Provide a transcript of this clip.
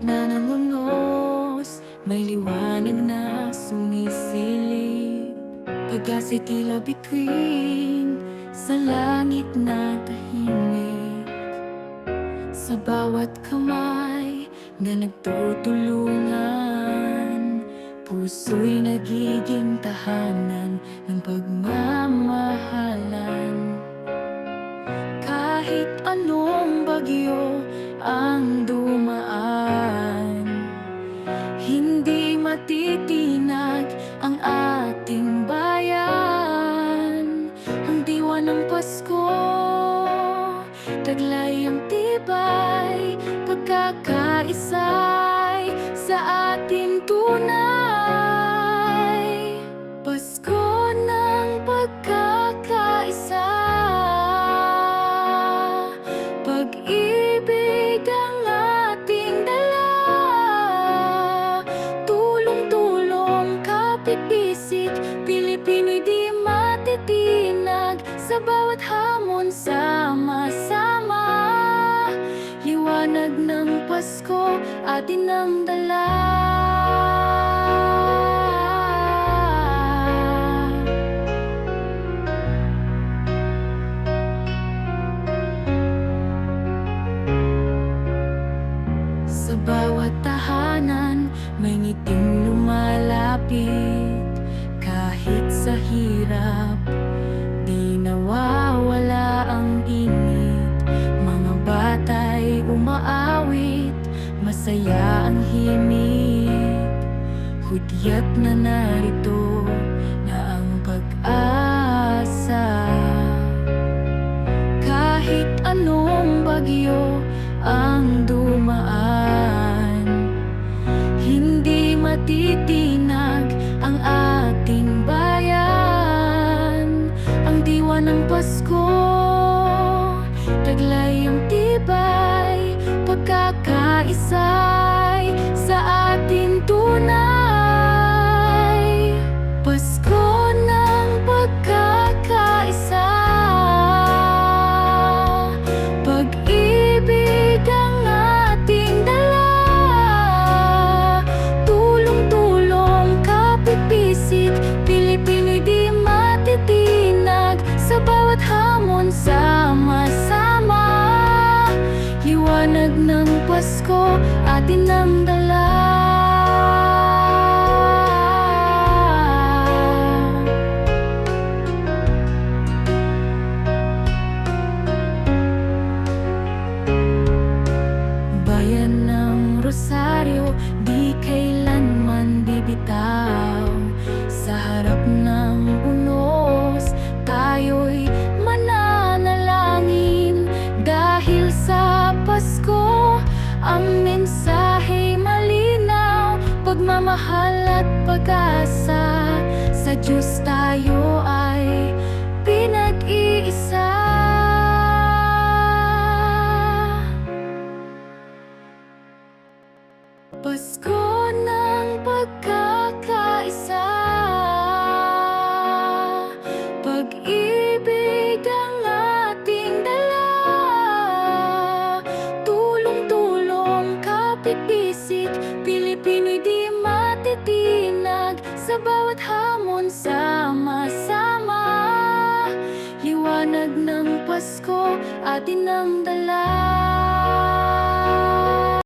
na nangunos May liwanag na sumisilip. Pag-asa tila bituin Sa langit na tahimik. Sa bawat kamay na nagtutulungan Puso'y nagiging tahanan ng pagmamahalan. Kahit anong bagyo ang dumaan ating bayan. Ang diwa ng Pasko Taglay ang tibay Pagkakaisay sa atin tunay. Pasko ng pagkakaisa Pag-ibig kapit-bisik Pilipino'y di matitinag Sa bawat hamon sama-sama Liwanag ng Pasko, atin ang dala. Sa bawat tahanan, may ngiting lumalapit sa hirap, di nawawala ang init. Mga bata'y umaawit, masaya ang himig Hudyat na narito ng Pasko. Taglay ang tibay Pagkakaisay sa Pasko, atin ang dala. Bayan ng Rosario, di kailanman bibitaw. Sa harap ng unos, tayo'y mananalangin. Dahil sa Pasko, ang mensahe malinaw Pagmamahal at pag-asa, sa Diyos tayo ay pinag-iisa. Pasko Kapit-bisik Pilipino'y di matitinag Sa bawat hamon sama-sama Liwanag ng Pasko, atin ang dala